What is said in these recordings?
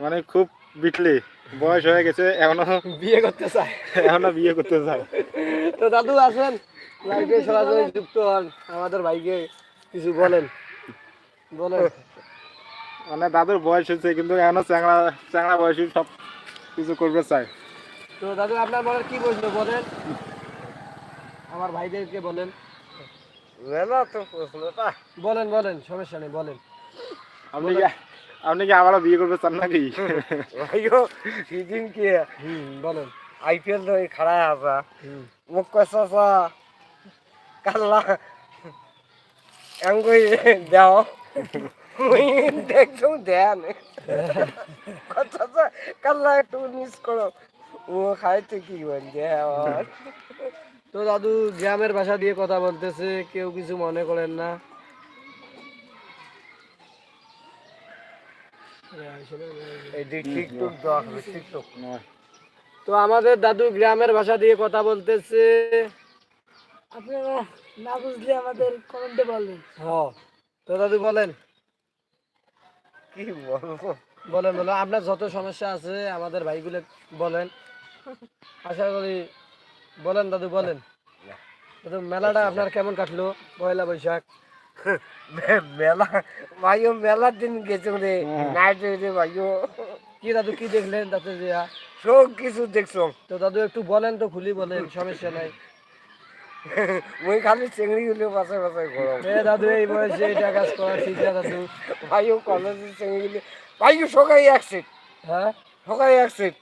মানে খুব বিটলি। বয়স হয়ে গেছে এখনও বিয়ে করতে চায়। এখনও বিয়ে করতে চায়। তো দাদু আসেন। লাইভে সরাসরি যুক্ত হন আমাদের ভাইকে। কিছু বলেন। বলেন। মানে দাদুর বয়স হয়েছে কিন্তু এখনও চ্যাংড়া চ্যাংড়া বয়সী সব কিছু করবে চায়। তো দাদু আপনার মনে কি প্রশ্ন? বলেন। আমার ভাইদেরকে বলেন। তো প্রশ্নটা। বলেন বলেন সমস্যা নেই বলেন। আপনি আপনি কি আবারও বিয়ে করবে চান নাকি? ভাইও সেদিন কি? হুম বলেন। আইপিএল তো খাড়ায় আসা মুখ কষা কাল্লা এমন দেও। দেখছ দেন কথা কাল্লা একটু মিস করো। ও খাইতে কি বল দেওয়ার তো দাদু গ্রামের ভাষা দিয়ে কথা বলতেছে কেউ কিছু মনে করেন না এই যে টিকটক দেওয়া হবে টিকটক নয়। তো আমাদের দাদু গ্রামের ভাষা দিয়ে কথা বলতেছে। আপনারা না বুঝলে আমাদের কমেন্টে বলবেন হ তো দাদু বলেন। কি বলব? বলেন বলেন আপনার যত সমস্যা আছে আমাদের ভাইগুলো বলেন। আশা করি বলেন দাদু বলেন। দাদু মেলাটা আপনার কেমন কাটলো? পয়লা বৈশাখ। মেলা ভাইও মেলার দিন গেছো রে নাইট রে ভাইও। কি দাদু কি দেখলেন দাদু দিয়া সব কিছু দেখছ। তো দাদু একটু বলেন তো খুলি বলেন সমস্যা নাই। মুই খালি চিংড়ি গুলো গরম। এ দাদু এই বয়সে এটা কাজ করা ঠিক না দাদু। ভাইও কলেজে চিংড়ি গুলো ভাইও সকাই একসিট হ্যাঁ? সকাই একসিট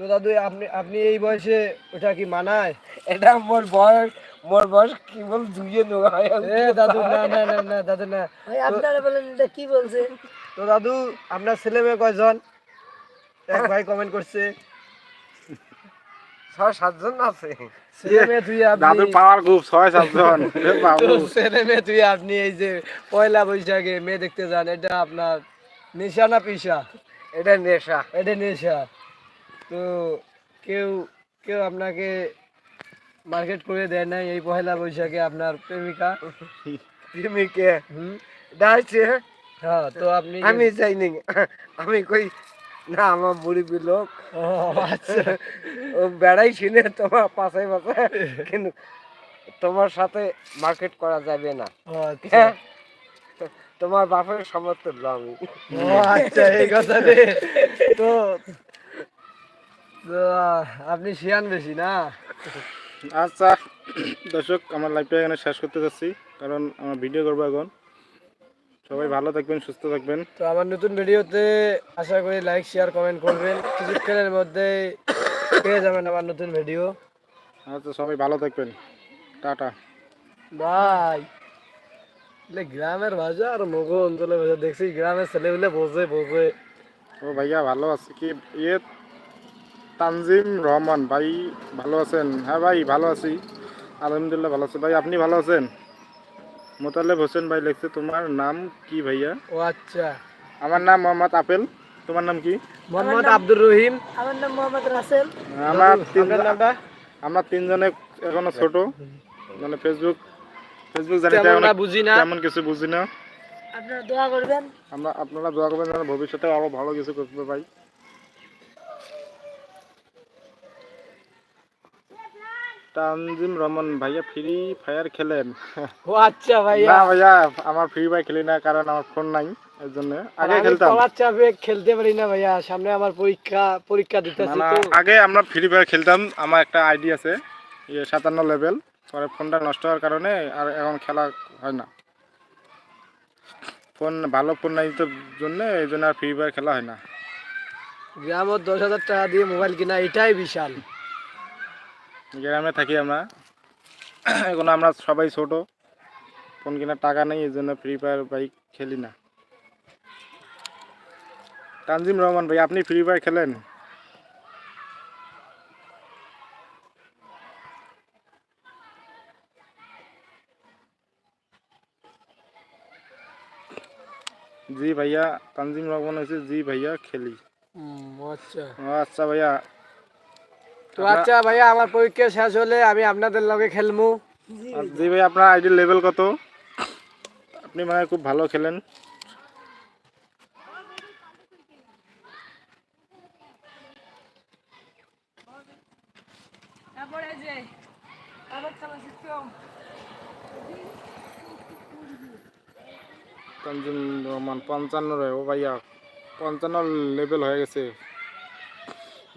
তো দাদু আপনি আপনি এই বয়সে ওটা কি মানায়? এটা মোর বয়স মোর বয়স কি বল দুইয়ে নোয়া এ দাদু না না না না দাদু না। ভাই আপনারা বলেন এটা কি বলছে? তো দাদু আপনার ছেলে মেয়ে কয়জন? এক ভাই কমেন্ট করছে। ছয় সাতজন আছে। ছেলে মেয়ে তুই দাদুর আপনি পাওয়ার ছয় সাতজন। ছেলে মেয়ে আপনি এই যে পয়লা বৈশাখে মেয়ে দেখতে যান এটা আপনার নেশা না পেশা? এটা নেশা। এটা নেশা। তো কেউ কেউ আপনাকে মার্কেট করে দেয় নাই এই পয়লা বৈশাখে আপনার প্রেমিকা। প্রেমিকে? হুম। ডাইছে হ্যাঁ তো আপনি আমি যাইনি আমি কই না আমার বুড়ি লোক। ও আচ্ছা। বেড়াই শুনে তোমার পাশে পাশে। কিন্তু তোমার সাথে মার্কেট করা যাবে না। আচ্ছা। হ্যাঁ? তোমার বাপের সমর্থন আমি। আচ্ছা এই কথা রে। তো আপনি শিয়ান বেশি না? আচ্ছা দর্শক আমার লাইভটা এখানে শেষ করতে যাচ্ছি কারণ আমার ভিডিও করব এখন। সবাই ভালো থাকবেন সুস্থ থাকবেন। তো আমার নতুন ভিডিওতে আশা করি লাইক শেয়ার কমেন্ট করবেন। কিছুক্ষণের মধ্যে পেয়ে যাবেন আমার নতুন ভিডিও আচ্ছা সবাই ভালো থাকবেন। টাটা। এলে গ্রামের ভাষা আর মগ অঞ্চলের ভাষা দেখছি গ্রামের ছেলেগুলো বোঝে বোঝে। ও ভাইয়া ভালো আছে কি? ইয়ে তানজিম রহমান ভাই ভালো আছেন? হ্যাঁ ভাই ভালো আছি। আলহামদুলিল্লাহ ভালো আছি। ভাই আপনি ভালো আছেন? মোতালেব হোসেন ভাই লিখছে তোমার নাম কি ভাইয়া? ও আচ্ছা। আমার নাম মোহাম্মদ আপেল। তোমার নাম কি? মোহাম্মদ আব্দুর রহিম। আমার নাম মোহাম্মদ রাসেল। আমার তিন আপনার নামটা? আমরা তিনজনে এখনও ছোট। মানে ফেসবুক ফেসবুক জানি না বুঝি না। তেমন কিছু বুঝি না। আপনারা দোয়া করবেন। আমরা আপনারা দোয়া করবেন যেন ভবিষ্যতে আরও ভালো কিছু করতে পাই তানজিম রহমান ভাইয়া ফ্রি ফায়ার খেলেন। ও আচ্ছা ভাইয়া। না ভাইয়া আমার ফ্রি ফায়ার খেলি না কারণ আমার ফোন নাই এর জন্য। আগে আমি খেলতাম। পড়ার চাপে খেলতে পারি না ভাইয়া সামনে আমার পরীক্ষা পরীক্ষা দিতেছি তো। আগে আমরা ফ্রি ফায়ার খেলতাম আমার একটা আইডি আছে ইয়ে সাতান্ন লেভেল পরে ফোনটা নষ্ট হওয়ার কারণে আর এখন খেলা হয় না। ফোন ভালো ফোন নাই তো জন্য এই জন্য আর ফ্রি ফায়ার খেলা হয় না। গ্রামত দশ হাজার টাকা দিয়ে মোবাইল কিনা এটাই বিশাল। গ্রামে থাকি আমরা। এখন আমরা সবাই ছোট। ফোন কেনার টাকা নেই এই জন্য ফ্রি ফায়ার বাইক খেলি না। তানজিম রহমান ভাই আপনি ফ্রি ফায়ার খেলেন? জি ভাইয়া তানজিম রহমান হয়েছে জি ভাইয়া খেলি। আচ্ছা। আচ্ছা ভাইয়া তো আচ্ছা ভাইয়া আমার পরীক্ষা শেষ হলে আমি আপনাদের লগে খেলমু। জি ভাই আপনার আইডি লেভেল কত? আপনি মানে খুব ভালো খেলেন। রহমান পঞ্চান্ন রে ও ভাইয়া পঞ্চান্ন লেভেল হয়ে গেছে।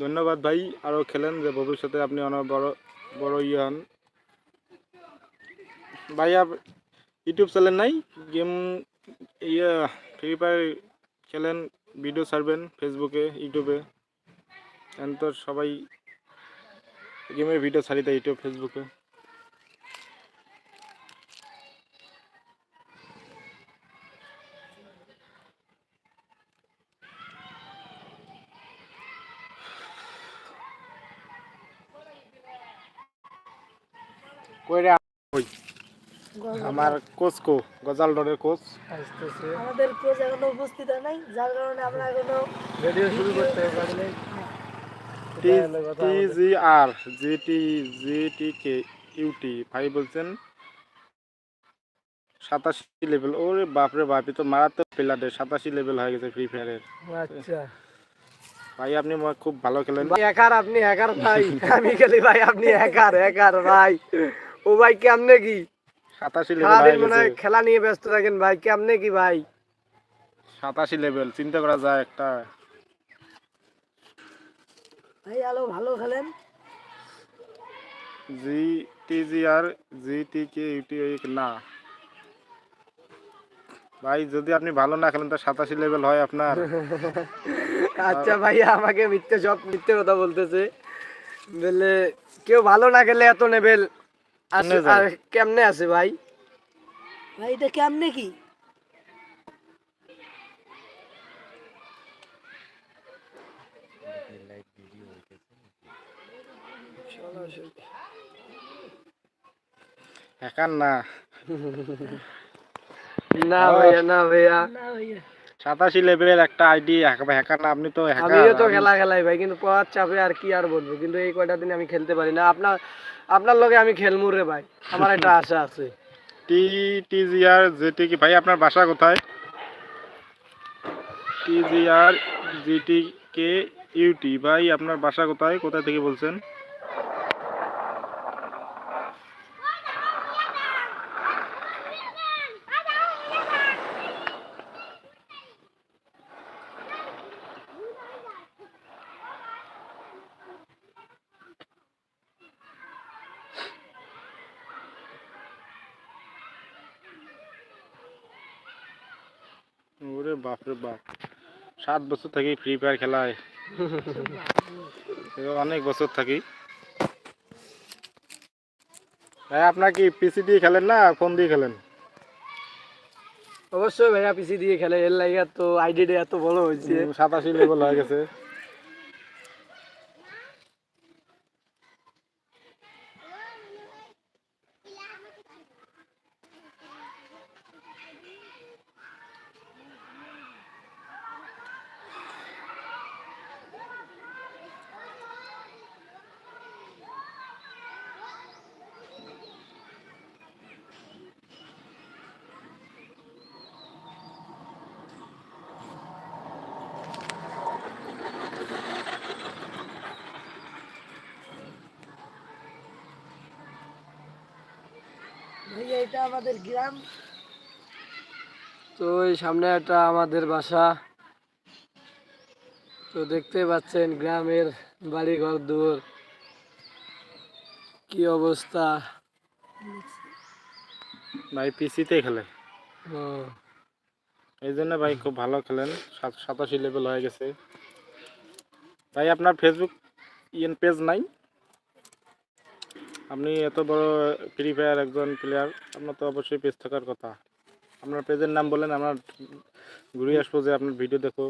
ধন্যবাদ ভাই আরও খেলেন যে ভবিষ্যতে আপনি অনেক বড় বড় ইয়ে হন। ভাই, আপ ইউটিউব চ্যানেল নাই? গেম ইয়ে ফ্রি ফায়ার খেলেন ভিডিও ছাড়বেন ফেসবুকে ইউটিউবে। এখন তো সবাই গেমের ভিডিও ছাড়ি দেয় ইউটিউব ফেসবুকে কইরা ওই আমার কোচ কো গজাল ডরের কোচ। আমাদের কোচ এখনও উপস্থিত নাই যার কারণে আমরা এখনও ভিডিও শুরু করতে পারলে টি টি জি আর জি টি জি টি কে ইউটি ভাই বলছেন। সাতাশি লেভেল ওরে বাপরে বাপ তো মারাত্মক প্লেয়ারের সাতাশি লেভেল হয়ে গেছে ফ্রি ফায়ারের আচ্ছা। ভাই আপনি খুব ভালো খেলেন। হ্যাকার আপনি হ্যাকার ভাই আমি খেলি ভাই আপনি হ্যাকার হ্যাকার ভাই। ও ভাই কেমনে কি? লেভেল খেলা নিয়ে ব্যস্ত থাকেন ভাই কেমনে কি ভাই? সাতাশি লেভেল চিন্তা করা যায় একটা। ভাই আলো ভালো খেলেন? জি টি জি আর জি টি কে ইউটি না। ভাই যদি আপনি ভালো না খেলেন তো সাতাশি লেভেল হয় আপনার। আচ্ছা ভাইয়া আমাকে মিথ্যে সব মিথ্যে কথা বলতেছে। বলে কেউ ভালো না খেলে এত যায়? আর কেমনে আছে ভাই? ভাই এটা কেমনে কি? না। না ভাইয়া না ভাইয়া। না ভাইয়া। সাতাশি লেভেলের একটা আইডি হ্যাকার না আপনি তো আমিও তো খেলা খেলাই ভাই কিন্তু পড়ার চাপে আর কি আর বলব? কিন্তু এই কয়টা দিন আমি খেলতে পারি না। আপনার আপনার লগে আমি খেলমু রে ভাই। আমার একটা আশা আছে। টি টি জি আর জিটি কি? ভাই আপনার বাসা কোথায়? টি জি আর জিটি কে ইউটি ভাই আপনার বাসা কোথায়? কোথায় থেকে বলছেন? ওরে বাপ রে বাপ। সাত বছর থাকি ফ্রি ফায়ার খেলায়। অনেক বছর থাকি ভাই আপনার কি পিসি দিয়ে খেলেন না ফোন দিয়ে খেলেন? অবশ্যই ভাইয়া পিসি দিয়ে খেলে। এর লাগে তো আইডিটা এত বড় হয়েছে। সাতাশি লেভেল হয়ে গেছে। ভাইয়া এটা আমাদের গ্রাম। তো এই সামনে একটা আমাদের বাসা। তো দেখতে পাচ্ছেন গ্রামের বাড়ি ঘর দূর কি অবস্থা? ভাই পিসিতে খেলে। ও, এই জন্য ভাই খুব ভালো খেলেন। সাতাশি লেভেল হয়ে গেছে। ভাই আপনার ফেসবুক ইএন পেজ নাই? আপনি এত বড় ফ্রি ফায়ার একজন প্লেয়ার আপনার তো অবশ্যই পেজ থাকার কথা। আপনার পেজের নাম বলেন আমরা ঘুরে আসব যে আপনার ভিডিও দেখো।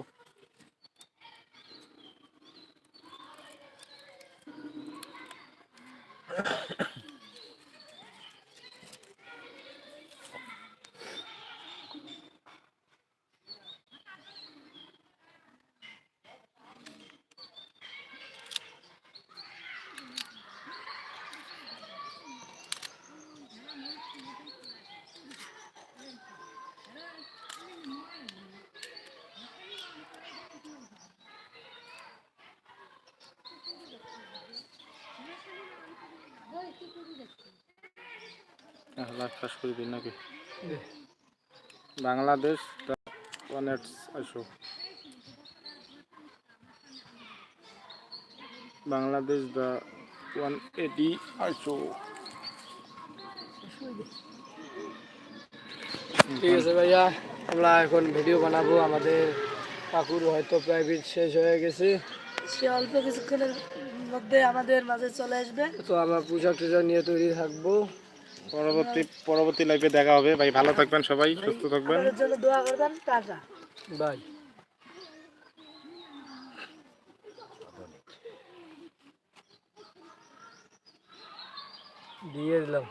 লাইভ নাকি? Bangladesh Bangladesh the one eighty আইসো ঠিক আছে ভাইয়া আমরা এখন ভিডিও বানাবো আমাদের কাকুর হয়তো প্রাইভেট শেষ হয়ে গেছে। সে অল্প কিছুক্ষণের মধ্যে আমাদের মাঝে চলে আসবে। তো আমরা পোশাক টোশাক নিয়ে তৈরি থাকব। পরবর্তী পরবর্তী লাইভে দেখা হবে। ভাই ভালো থাকবেন সবাই সুস্থ থাকবেন। দোয়া করবেন টাটা। বাই। দিয়ে দিলাম।